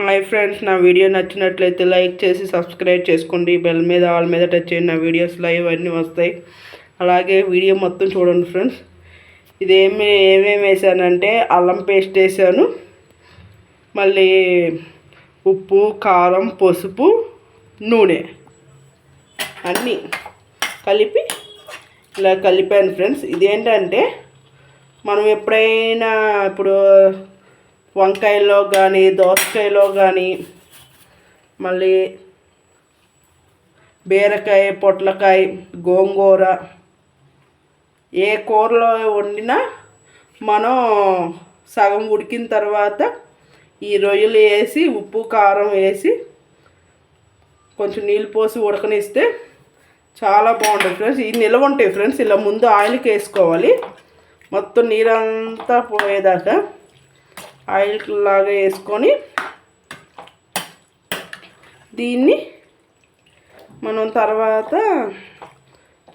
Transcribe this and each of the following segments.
Hi friends నా video నచ్చినట్లయితే like చేసి సబ్స్క్రైబ్ చేసుకోండి. బెల్ మీద ఆల్ మీద టచ్ చేయండి. నా వీడియోస్ లైవ్ అన్నీ వస్తాయి. అలాగే వీడియో మొత్తం చూడండి ఫ్రెండ్స్. ఇదేమి ఏమేమి వేసానంటే అల్లం పేస్ట్ వేసాను. మళ్ళీ ఉప్పు కారం పసుపు నూనె అన్నీ కలిపి ఇలా కలిపాను ఫ్రెండ్స్. ఇదేంటంటే మనం ఎప్పుడైనా ఇప్పుడు వంకాయలో కానీ దోసకాయలో కానీ మళ్ళీ బీరకాయ పొట్లకాయ గోంగూర ఏ కూరలో వండినా మనం సగం ఉడికిన తర్వాత ఈ రొయ్యలు వేసి ఉప్పు కారం వేసి కొంచెం నీళ్ళు పోసి ఉడకనిస్తే చాలా బాగుంటుంది ఫ్రెండ్స్. ఈ నిల్వ ఉంటాయి ఫ్రెండ్స్. ఇలా ముందు ఆయిల్కి వేసుకోవాలి. మొత్తం నీరంతా పోయేదాకా ఆయిల్ లాగా వేసుకొని దీన్ని మనం తర్వాత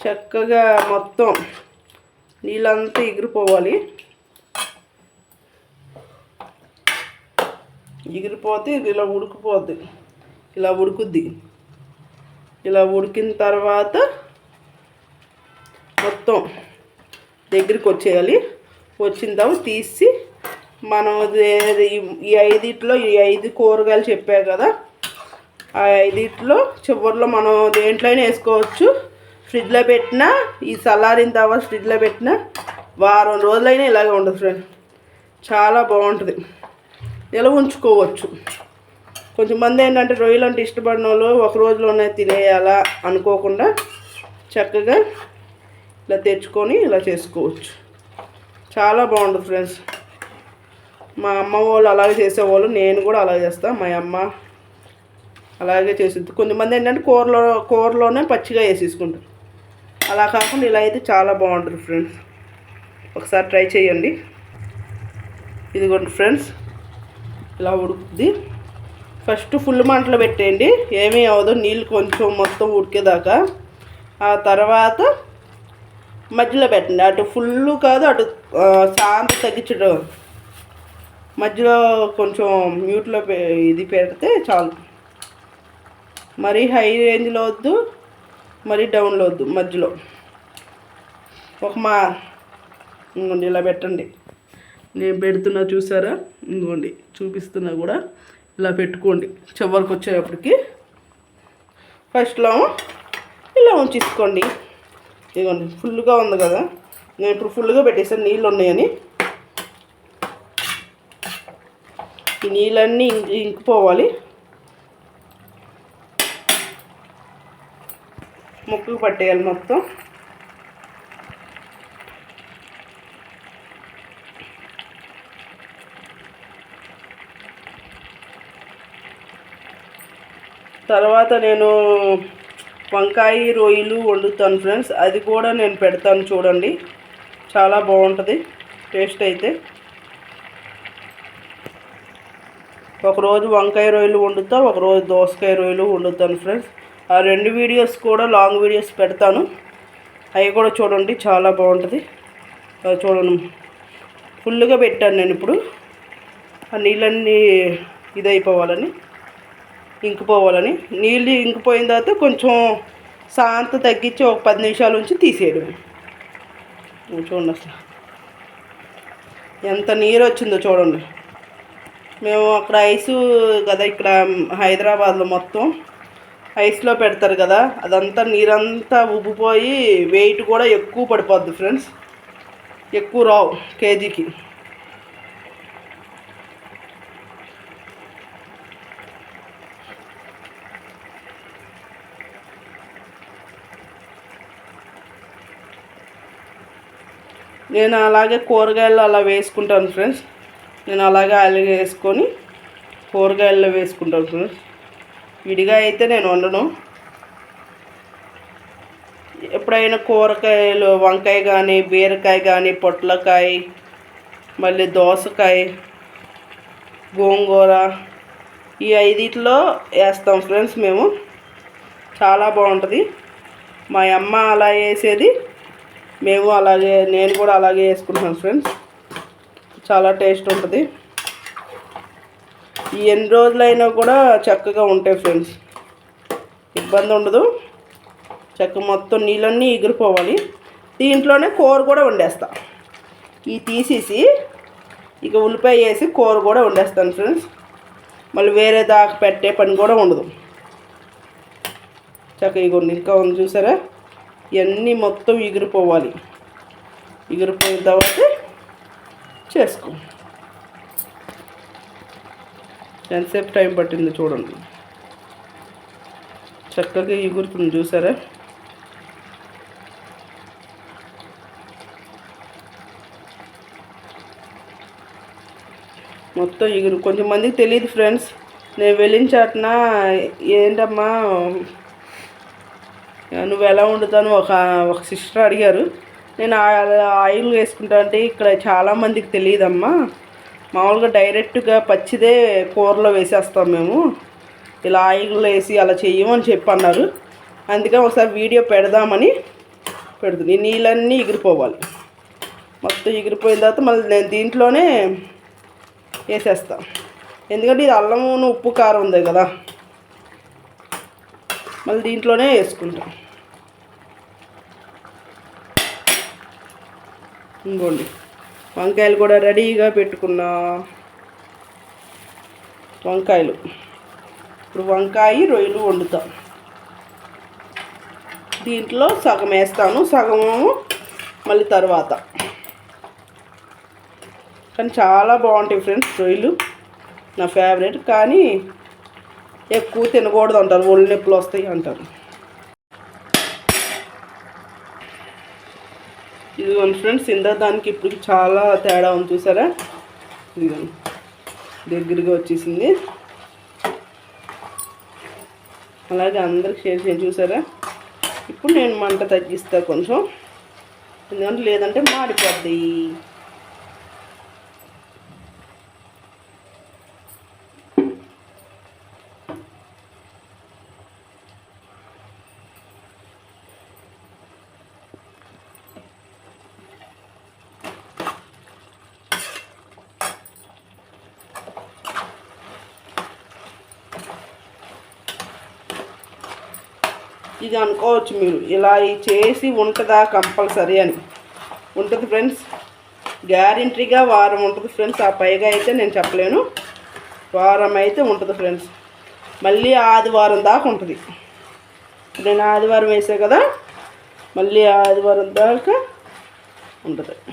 చక్కగా మొత్తం నీళ్ళంతా ఎగిరిపోవాలి. ఎగిరిపోతే ఇది ఇలా ఉడికిపోద్ది. ఇలా ఉడుకుద్ది. ఇలా ఉడికిన తర్వాత మొత్తం దగ్గరికి వచ్చేయాలి. వచ్చిన తర్వాత తీసి మనం ఈ ఐదిట్లో ఈ ఐదు కూరగాయలు చెప్పా కదా ఆ ఐదిట్లో చివరిలో మనం దేంట్లోనే వేసుకోవచ్చు? ఫ్రిడ్జ్లో పెట్టినా ఈ చల్లారిన తర్వాత ఫ్రిడ్జ్లో పెట్టినా వారం రోజులైనా ఇలాగే ఉండదు ఫ్రెండ్ చాలా బాగుంటుంది. ఇలా ఉంచుకోవచ్చు. కొంచెం మంది ఏంటంటే రొయ్యలు అంటే ఇష్టపడిన వాళ్ళు ఒక రోజులోనే తినేయాలా అనుకోకుండా చక్కగా ఇలా తెచ్చుకొని ఇలా చేసుకోవచ్చు. చాలా బాగుంటుంది ఫ్రెండ్స్ మా అమ్మ వాళ్ళు అలాగే చేసేవాళ్ళు నేను కూడా అలాగే చేస్తాను మా అమ్మ అలాగే చేసింది కొంతమంది ఏంటంటే కూరలో కూరలోనే పచ్చిగా వేసేసుకుంటారు. అలా కాకుండా ఇలా అయితే చాలా బాగుంటుంది ఫ్రెండ్స్ ఒకసారి ట్రై చేయండి. ఇదిగోండి ఫ్రెండ్స్ ఇలా ఉడుకుద్ది. ఫస్ట్ ఫుల్ మంటలో పెట్టేయండి. ఏమీ అవ్వదు. నీళ్ళు కొంచెం మొత్తం ఉడికేదాకా. ఆ తర్వాత మధ్యలో పెట్టండి. అటు ఫుల్ కాదు అటు ఆ, శాంత తగ్గించడం. మధ్యలో కొంచెం మ్యూట్లో పె- ఇది పెడితే చాలు. మరీ హై రేంజ్లో వద్దు మరీ డౌన్లో వద్దు మధ్యలో. ఒక మా ఇంకోండి ఇలా పెట్టండి. నేను పెడుతున్నా చూసారా? ఇంకోండి చూపిస్తున్నా కూడా ఇలా పెట్టుకోండి. చివరికి వచ్చేటప్పటికి ఫస్ట్లో ఇలా ఉంచేసుకోండి. ఇదిగోండి ఫుల్గా ఉంది కదా. నేను ఇప్పుడు ఫుల్గా పెట్టేసాను నీళ్ళు ఉన్నాయని. ఈ నీళ్ళన్నీ ఇంకిపోవాలి. ముక్కకు పట్టేయాలి మొత్తం. తర్వాత నేను వంకాయ రొయ్యలు వండుతాను ఫ్రెండ్స్. అది కూడా నేను పెడతాను చూడండి. చాలా బాగుంటుంది. టేస్ట్ అయితే. ఒకరోజు వంకాయ రొయ్యలు వండుతా ఒకరోజు దోసకాయ రొయ్యలు వండుతాను ఫ్రెండ్స్. ఆ రెండు వీడియోస్ కూడా లాంగ్ వీడియోస్ పెడతాను. అవి కూడా చూడండి చాలా బాగుంటుంది. చూడండి. ఫుల్గా పెట్టాను నేను ఇప్పుడు. ఆ నీళ్ళన్నీ ఇదైపోవాలని ఇంకిపోవాలని. నీళ్ళు ఇంకిపోయిన తర్వాత కొంచెం శాంత తగ్గించి ఒక పది నిమిషాల నుంచి తీసేయడం చూడండి అసలు. ఎంత నీరు వచ్చిందో చూడండి. మేము అక్కడ ఐసు కదా ఇక్కడ హైదరాబాద్లో మొత్తం. ఐస్లో పెడతారు కదా అదంతా నీరంతా ఉబ్బిపోయి వెయిట్ కూడా ఎక్కువ పడిపోద్ది ఫ్రెండ్స్. ఎక్కువ రావు కేజీకి. నేను అలాగే కూరగాయలు అలా వేసుకుంటాను ఫ్రెండ్స్. నేను అలాగే అలాగే వేసుకొని కూరగాయల్లో వేసుకుంటాను ఫ్రెండ్స్. విడిగా అయితే నేను వండను. ఎప్పుడైనా కూరగాయలు వంకాయ కానీ బీరకాయ కానీ పొట్లకాయ మళ్ళీ దోసకాయ గోంగూర ఈ ఐదిట్లో వేస్తాం ఫ్రెండ్స్ మేము. చాలా బాగుంటుంది. మా అమ్మ అలా వేసేది. మేము అలాగే నేను కూడా అలాగే వేసుకుంటాం ఫ్రెండ్స్. చాలా టేస్ట్ ఉంటుంది. ఈ ఎన్ని రోజులైనా కూడా చక్కగా ఉంటాయి ఫ్రెండ్స్. ఇబ్బంది ఉండదు. చక్క మొత్తం నీళ్ళన్నీ ఎగిరిపోవాలి. దీంట్లోనే కూర కూడా వండేస్తా. ఈ తీసేసి ఇక ఉల్లిపాయ వేసి కూర కూడా వండేస్తాను ఫ్రెండ్స్. మళ్ళీ వేరే దాకా పెట్టే పని కూడా ఉండదు. చక్క ఇగోండి ఇంకా ఉంది చూసారా? ఇవన్నీ మొత్తం ఎగిరిపోవాలి. ఎగిరిపోయిన తర్వాత చేసుకో. ఎంతసేపు టైం పట్టింది చూడండి. చక్కగా ఎగురుతుంది చూసారా? మొత్తం ఎగురు. కొంచెం మందికి తెలియదు ఫ్రెండ్స్. నేను వెళ్ళిన చాటున ఏంటమ్మా నువ్వు ఎలా వండుతాను ఒక ఒక సిస్టర్ అడిగారు. నేను ఆయిల్ వేసుకుంటా అంటే ఇక్కడ చాలామందికి తెలియదమ్మా. మామూలుగా డైరెక్ట్గా పచ్చిదే కూరలో వేసేస్తాం మేము. ఇలా ఆయిల్ వేసి అలా చెయ్యమని చెప్పి అన్నారు అందుకే ఒకసారి వీడియో పెడదామని పెడుతుంది. నీళ్ళన్నీ ఎగిరిపోవాలి. మొత్తం ఎగిరిపోయిన తర్వాత మళ్ళీ నేను దీంట్లోనే వేసేస్తా. ఎందుకంటే ఇది అల్లమును ఉప్పు కారం ఉంది కదా. మళ్ళీ దీంట్లోనే వేసుకుంటాం. ఇంకోండి. వంకాయలు కూడా రెడీగా పెట్టుకున్నా. వంకాయలు. ఇప్పుడు వంకాయ రొయ్యలు వండుతాం. దీంట్లో సగం వేస్తాను సగము మళ్ళీ తర్వాత. కానీ చాలా బాగుంటాయి ఫ్రెండ్స్ రొయ్యలు. నా ఫేవరెట్. కానీ ఎక్కువ తినకూడదు అంటారు ఒళ్ళు నొప్పులు వస్తాయి అంటారు. ఇదిగోండి ఫ్రెండ్స్ ఇందా దానికి ఇప్పుడు చాలా తేడా ఉంది చూసారా? ఇదిగోండి దగ్గరగా వచ్చేసింది. అలాగే అందరికి షేర్ చేయండి చూసారా? ఇప్పుడు నేను మంట తగ్గిస్తా కొంచెం. ఎందుకంటే లేదంటే మాడిపోద్ది. ఇది అనుకోవచ్చు మీరు. ఇలా చేసి ఉంటుందా కంపల్సరీ అని. ఉంటుంది ఫ్రెండ్స్. గ్యారంటీగా వారం ఉంటుంది ఫ్రెండ్స్. ఆ పైగా అయితే నేను చెప్పలేను. వారం అయితే ఉంటుంది ఫ్రెండ్స్. మళ్ళీ ఆదివారం దాకా ఉంటుంది. నేను ఆదివారం వేసా కదా మళ్ళీ ఆదివారం దాకా ఉంటుంది.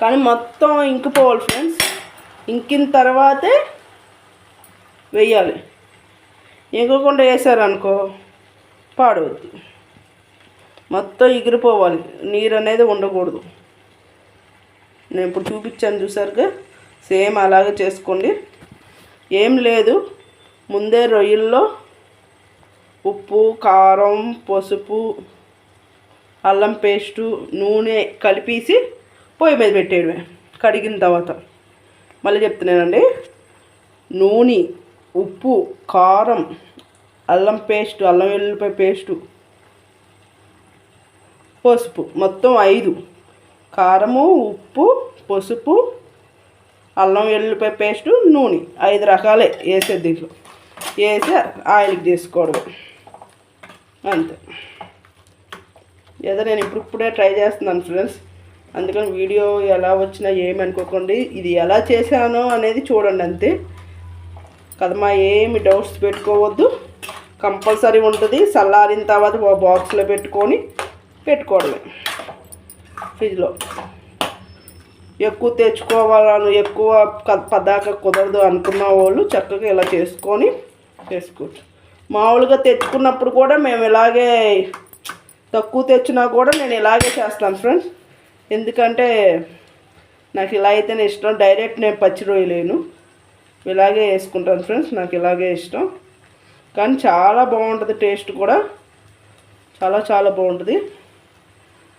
కానీ మొత్తం ఇంకిపోవాలి ఫ్రెండ్స్ ఇంకిన తర్వాతే వెయ్యాలి. ఇంకకుండా వేసారనుకో పాడవద్దు. మొత్తం ఎగిరిపోవాలి. నీరు అనేది ఉండకూడదు. నేను ఇప్పుడు చూపించాను చూసారుగా? సేమ్ అలాగే చేసుకోండి. ఏం లేదు. ముందే రొయ్యల్లో ఉప్పు కారం పసుపు అల్లం పేస్టు నూనె కలిపేసి పొయ్యి మీద పెట్టేయడమే. కడిగిన తర్వాత. మళ్ళీ చెప్తున్నానండి. నూనె ఉప్పు కారం అల్లం పేస్ట్ అల్లం వెల్లుల్లిపాయ పేస్టు పసుపు మొత్తం ఐదు. కారము ఉప్పు పసుపు అల్లం వెల్లుల్లిపాయ పేస్టు నూనె. ఐదు రకాలే వేసేది దీంట్లో. వేసి ఆయిల్కి తీసుకోవడం అంతే. ఏదో నేను ఇప్పుడు ఇప్పుడే ట్రై చేస్తున్నాను ఫ్రెండ్స్. అందుకని వీడియో ఎలా వచ్చినా ఏమి అనుకోకండి. ఇది ఎలా చేశానో అనేది చూడండి అంతే. కదమ్మా ఏమి డౌట్స్ పెట్టుకోవద్దు. కంపల్సరీ ఉంటుంది. చల్లారిన తర్వాత బాక్స్లో పెట్టుకొని పెట్టుకోవడమే. ఫ్రిడ్జ్లో. ఎక్కువ తెచ్చుకోవాలని ఎక్కువ పదాక కుదరదు అనుకున్న వాళ్ళు చక్కగా ఇలా చేసుకొని చేసుకోవచ్చు. మామూలుగా తెచ్చుకున్నప్పుడు కూడా మేము ఇలాగే తక్కువ తెచ్చినా కూడా నేను ఇలాగే చేస్తాను ఫ్రెండ్స్ ఎందుకంటే నాకు ఇలా అయితేనే ఇష్టం. డైరెక్ట్ నేను పచ్చి రొయ్యలేను. ఇలాగే వేసుకుంటాను ఫ్రెండ్స్ నాకు ఇలాగే ఇష్టం. కానీ చాలా బాగుంటుంది టేస్ట్ కూడా. చాలా చాలా బాగుంటుంది.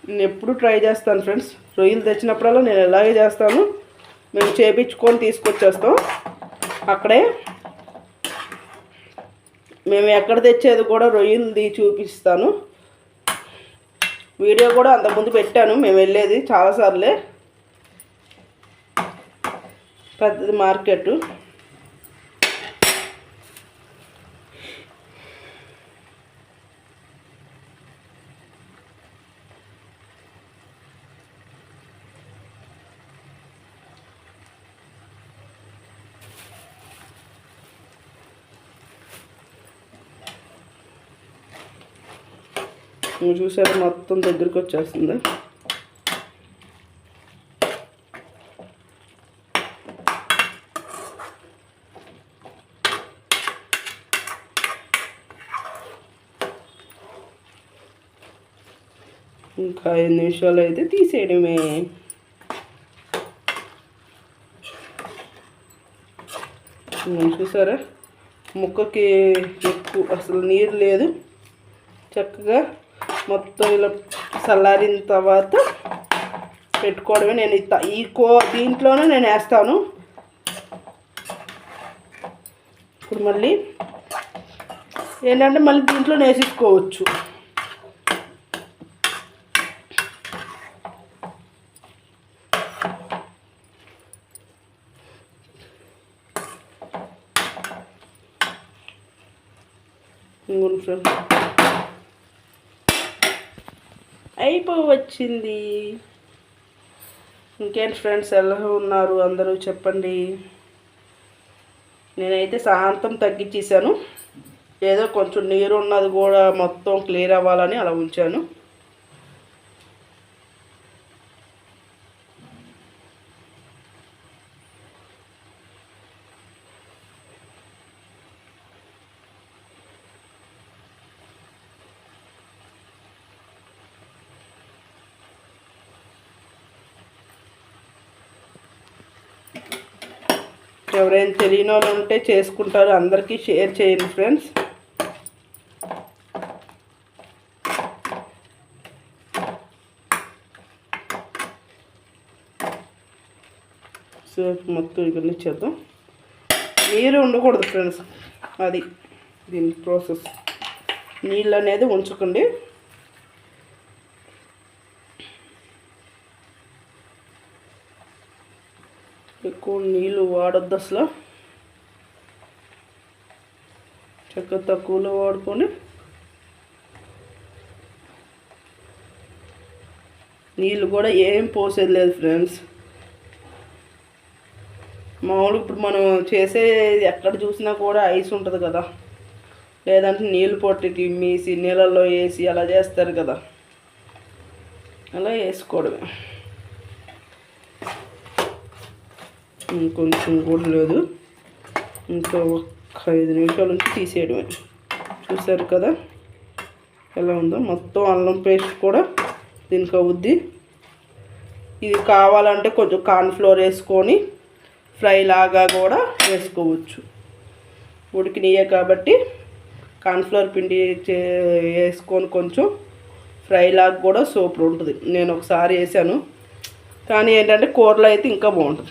నేను ఎప్పుడు ట్రై చేస్తాను ఫ్రెండ్స్ రొయ్యలు తెచ్చినప్పుడల్లా నేను ఇలాగే చేస్తాను. మేము చేపించుకొని తీసుకొచ్చేస్తాం. అక్కడే. మేము ఎక్కడ తెచ్చేది కూడా రొయ్యలది చూపిస్తాను. వీడియో కూడా అంతకుముందు పెట్టాను మేము వెళ్ళేది చాలాసార్లే పెద్దది మార్కెట్. నువ్వు చూసారు మొత్తం దగ్గరికి వచ్చేస్తుంది. ఇంకా ఐదు నిమిషాలు అయితే తీసేయడమే. చూసారా? ముక్కకి ఎక్కువ అసలు నీరు లేదు. చక్కగా మొత్తం ఇలా చల్లారిన తర్వాత పెట్టుకోవడమే నేను ఈ ఈ కో దీంట్లోనే నేను వేస్తాను. ఇప్పుడు మళ్ళీ ఏంటంటే మళ్ళీ దీంట్లో వేసేసుకోవచ్చు ఇంకొన్ని ఫ్రెండ్స్ అయిపోవచ్చింది. ఇంకేంటి ఫ్రెండ్స్ ఎలా ఉన్నారు? అందరూ చెప్పండి. నేనైతే శాంతం తగ్గించేసాను ఏదో కొంచెం నీరు ఉన్నది కూడా మొత్తం క్లియర్ అవ్వాలని అలా ఉంచాను. ఎవరైనా తెలియని వాళ్ళు ఉంటే చేసుకుంటారు. అందరికీ షేర్ చేయండి ఫ్రెండ్స్. సో మొత్తం ఇవన్నీ చేద్దాం. నీరు ఉండకూడదు ఫ్రెండ్స్. అది దీని ప్రాసెస్. నీళ్ళు అనేది ఉంచుకోండి. ఎక్కువ నీళ్ళు వాడొద్దు అసలు. చక్క తక్కువలో వాడుకొని నీళ్ళు కూడా ఏం పోసేది లేదు ఫ్రెండ్స్. మామూలుగా ఇప్పుడు మనం చేసే ఎక్కడ చూసినా కూడా ఐస్ ఉంటుంది కదా. లేదంటే నీళ్ళు పొట్టి మీసి నీళ్ళల్లో వేసి అలా చేస్తారు కదా. అలా వేసుకోవడమే. ఇంకొంచెం కూడా లేదు. ఇంకా ఒక్క ఐదు నిమిషాల నుంచి తీసేయడమే. చూసారు కదా? ఎలా ఉందో? మొత్తం అల్లం పేస్ట్ కూడా దీనికి అవుద్ది. ఇది కావాలంటే కొంచెం కార్న్ఫ్లోర్ వేసుకొని ఫ్రై లాగా కూడా వేసుకోవచ్చు. ఉడికినయే కాబట్టి కార్న్ఫ్లోర్ పిండి చే వేసుకొని కొంచెం ఫ్రై లాగా కూడా సూపర్ ఉంటుంది. నేను ఒకసారి వేసాను. కానీ ఏంటంటే కూరలో అయితే ఇంకా బాగుంటుంది.